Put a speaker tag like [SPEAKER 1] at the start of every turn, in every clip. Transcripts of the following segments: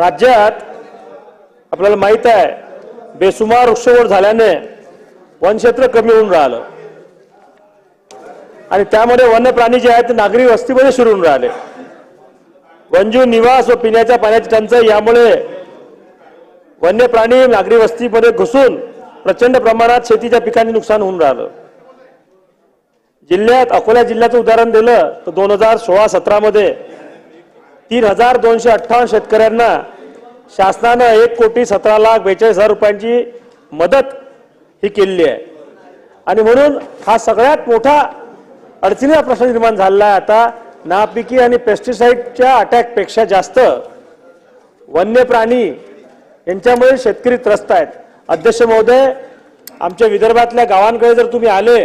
[SPEAKER 1] राज्यात आपल्याला माहीत आहे बेसुमार वृक्षवड झाल्याने वनक्षेत्र कमी होऊन राहिलं. आणि त्यामध्ये वन्य प्राणी जे आहेत ते नागरी वस्तीमध्ये सुरू होऊन राहिले वनजीव निवास व पिण्याच्या पाण्याची टंचाई यामुळे वन्य प्राणी नागरी वस्तीमध्ये घुसून प्रचंड प्रमाणात शेतीच्या पिकांनी नुकसान होऊन राहिलं. जिल्ह्यात अकोला जिल्ह्याचं उदाहरण दिलं तर दोन हजार सोळा सतरामध्ये तीन हजार दोनशे अठ्ठावन्न शेतकऱ्यांना शासनानं एक कोटी सतरा लाख बेचाळीस हजार रुपयांची मदत ही केलेली आहे. आणि म्हणून हा सगळ्यात मोठा अडचणीचा प्रश्न निर्माण झालेला आहे. आता नापिकी आणि पेस्टिसाईडच्या अटॅकपेक्षा जास्त वन्य प्राणी यांच्यामुळे शेतकरी त्रस्त आहेत. अध्यक्ष महोदय आमच्या विदर्भातल्या गावांकडे जर तुम्ही आले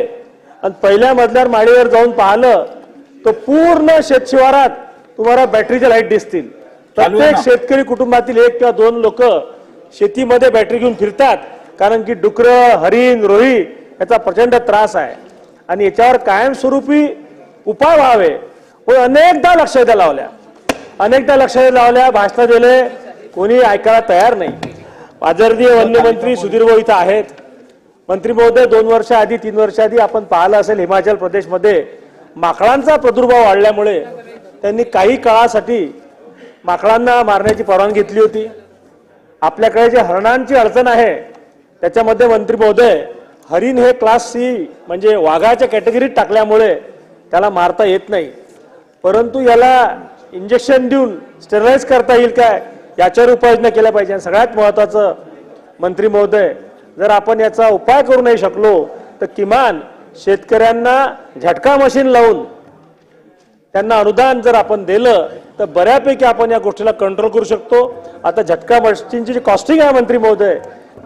[SPEAKER 1] आणि पहिल्या मधल्या माळीवर जाऊन पाहिलं तर पूर्ण शेतशिवारात तुम्हाला बॅटरीच्या लाइट दिसतील. प्रत्येक? शेतकरी कुटुंबातील एक किंवा दोन लोक शेतीमध्ये बॅटरी घेऊन फिरतात कारण की डुकरं हरिण रोही याचा प्रचंड त्रास आहे. आणि याच्यावर कायमस्वरूपी उपाय व्हावे पण अनेकदा लक्षवेध्या लावल्या. अनेकदा लक्षवेध्या लावल्या भाषणं दिले कोणी ऐकायला तयार नाही. आदरणीय वन्यमंत्री सुधीर भाऊ इथं आहेत. मंत्री महोदय दोन वर्ष आधी तीन वर्ष आधी आपण पाहिलं असेल हिमाचल प्रदेशमध्ये माकडांचा प्रादुर्भाव वाढल्यामुळे त्यांनी काही काळासाठी माकडांना मारण्याची परवानगी घेतली होती. आपल्याकडे जे हरणांची अडचण आहे त्याच्यामध्ये मंत्री महोदय हरिण हे क्लास सी म्हणजे वाघाच्या कॅटेगरीत टाकल्यामुळे त्याला मारता येत नाही. परंतु याला इंजेक्शन देऊन स्टेरलाइज करता येईल काय याच्यावर उपाययोजना केल्या पाहिजे. आणि सगळ्यात महत्वाचं मंत्री महोदय जर आपण याचा उपाय करू नाही शकलो तर किमान शेतकऱ्यांना झटका मशीन लावून त्यांना अनुदान जर आपण दिलं तर बऱ्यापैकी आपण या गोष्टीला कंट्रोल करू शकतो. आता झटका मशीनची जी कॉस्टिंग आहे मंत्री महोदय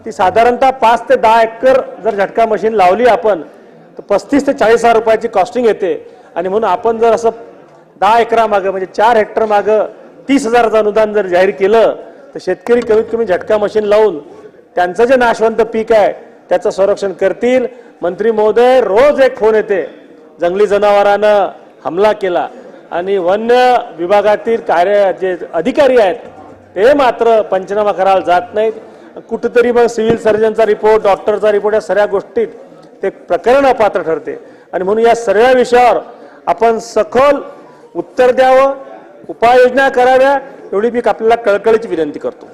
[SPEAKER 1] ती साधारणतः पाच ते दहा एकर जर झटका मशीन लावली आपण तर पस्तीस ते चाळीस हजार रुपयाची कॉस्टिंग येते. आणि म्हणून आपण जर असं दहा एकरा मागं म्हणजे चार हेक्टर मागं तीस हजाराचं अनुदान जर जाहीर केलं तर शेतकरी कमीत कमी झटका मशीन लावून त्यांचं जे नाशवंत पीक आहे त्याचं संरक्षण करतील. मंत्री महोदय रोज एक फोन येते. जंगली जनावरानं हमला केला. आणि वन्य विभागातील कार्य जे अधिकारी आहेत ते मात्र पंचनामा करायला जात नाहीत. कुठंतरी मग सिव्हिल सर्जनचा रिपोर्ट डॉक्टरचा रिपोर्ट या सगळ्या गोष्टीत ते प्रकरण अपात्र ठरते. आणि म्हणून या सगळ्या विषयावर आपण सखोल उत्तर द्यावं उपाययोजना कराव्या एवढी मी आपल्याला कळकळीची विनंती करतो.